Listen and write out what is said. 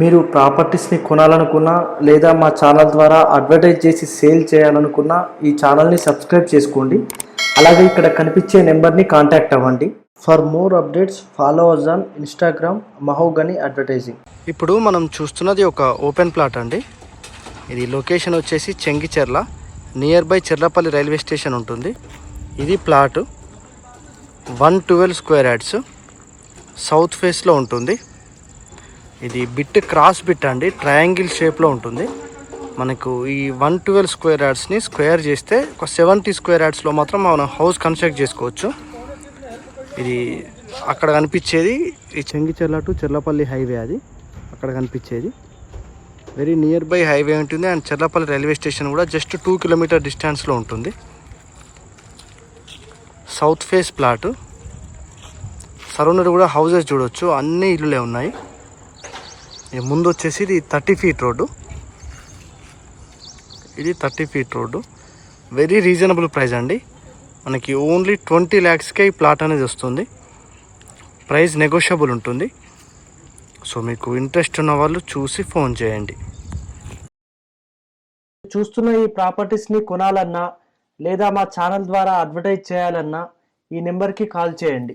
మీరు ప్రాపర్టీస్ని కొనాలనుకున్నా లేదా మా ఛానల్ ద్వారా అడ్వర్టైజ్ చేసి సేల్ చేయాలనుకున్నా ఈ ఛానల్ని సబ్స్క్రైబ్ చేసుకోండి. అలాగే ఇక్కడ కనిపించే నెంబర్ని కాంటాక్ట్ అవ్వండి. For more updates follow us on Instagram mahogany advertising ఇప్పుడు మనం చూస్తున్నది ఒక ఓపెన్ ప్లాట్ అండి. ఇది లొకేషన్ వచ్చేసి Chengicherla near by Cherlapalli railway station ఉంటుంది. ఇది plot one twelve square yards south ఫేస్లో ఉంటుంది. ఇది బిట్ క్రాస్ బిట్ అండి. ట్రయాంగిల్ షేప్లో ఉంటుంది. మనకు ఈ వన్ ట్వెల్వ్ స్క్వేర్ యాడ్స్ని స్క్వేర్ చేస్తే ఒక సెవెంటీ స్క్వేర్ యాడ్స్లో మాత్రం మనం హౌస్ కన్స్ట్రక్ట్ చేసుకోవచ్చు. ఇది అక్కడ కనిపించేది ఈ చెంగిచెర్ల టు చెర్లపల్లి హైవే అది. అక్కడ కనిపించేది. వెరీ నియర్ బై హైవే ఉంటుంది. అండ్ చెర్లపల్లి రైల్వే స్టేషన్ కూడా జస్ట్ టూ కిలోమీటర్ డిస్టెన్స్లో ఉంటుంది. సౌత్ ఫేస్ ప్లాట్ సరౌండర్ కూడా హౌసెస్ చూడొచ్చు. అన్ని ఇల్లులే ఉన్నాయి. ముందు వచ్చేసి ఇది థర్టీ ఫీట్ రోడ్డు. ఇది thirty feet road. Very reasonable price అండి. మనకి ఓన్లీ ట్వంటీ ల్యాక్స్కే ఈ ప్లాట్ అనేది వస్తుంది. ప్రైస్ నెగోషియబుల్ ఉంటుంది. సో మీకు ఇంట్రెస్ట్ ఉన్న వాళ్ళు చూసి ఫోన్ చేయండి. చూస్తున్న ఈ ప్రాపర్టీస్ని కొనాలన్నా లేదా మా ఛానల్ ద్వారా అడ్వర్టైజ్ చేయాలన్నా ఈ నెంబర్కి కాల్ చేయండి.